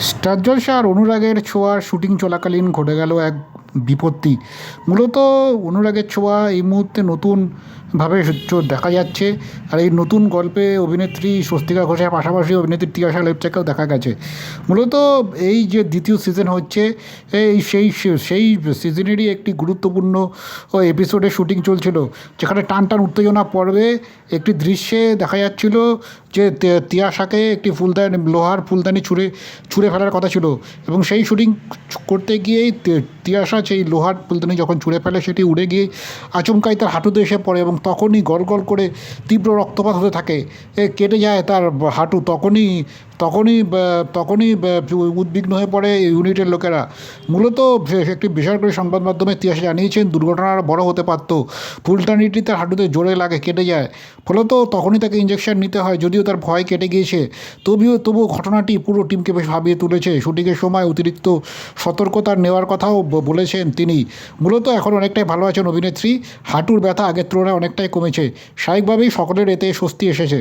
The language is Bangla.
স্টার জলসার অনুরাগের ছোঁয়ার শুটিং চলাকালীন ঘটে গেল এক বিপত্তি। মূলত অনুরাগের ছোঁয়া এই মুহূর্তে নতুনভাবে দেখা যাচ্ছে। আর এই নতুন গল্পে অভিনেত্রী স্বস্তিকা ঘোষের পাশাপাশি অভিনেত্রী তিয়াশা লেপচাকেও দেখা গেছে। মূলত এই যে দ্বিতীয় সিজন হচ্ছে, এই সেই সেই সিজনেরই একটি গুরুত্বপূর্ণ এপিসোডে শুটিং চলছিল। যেখানে টান টান উত্তেজনা পর্বে একটি দৃশ্যে দেখা যাচ্ছিল যে তিয়াশাকে একটি ফুলদানি, লোহার ফুলদানি ছুঁড়ে ছুঁড়ে ফেলার কথা ছিল। এবং সেই শুটিং করতে গিয়েই তিয়াশা সেই লোহার ফুলদানি যখন ছুঁড়ে ফেলে সেটি উড়ে গিয়ে আচমকাই তার হাঁটুতে এসে পড়ে এবং তখনই গল গল করে তীব্র রক্তপাত হতে থাকে। এ কেটে যায় তার হাঁটু, তখনই তখনই তখনই উদ্বিগ্ন হয়ে পড়ে ইউনিটের লোকেরা। মূলত একটি বেসরকারি সংবাদ মাধ্যমে তিয়াসা জানিয়েছেন দুর্ঘটনা আরও বড় হতে পারত। ফুলটানিটি তার হাঁটুতে জোরে লাগে, কেটে যায়। ফলত তখনই তাকে ইঞ্জেকশন নিতে হয়, যদিও তার ভয় কেটে গিয়েছে। তবুও তবুও ঘটনাটি পুরো টিমকে বেশ ভাবিয়ে তুলেছে। শুটিংয়ের সময় অতিরিক্ত সতর্কতা নেওয়ার কথাও বলেছেন তিনি। মূলত এখন অনেকটাই ভালো আছেন অভিনেত্রী। হাঁটুর ব্যথা আগের তুলনায় অনেকটাই কমেছে। স্বাভাবিকভাবেই সকলের এতে স্বস্তি এসেছে।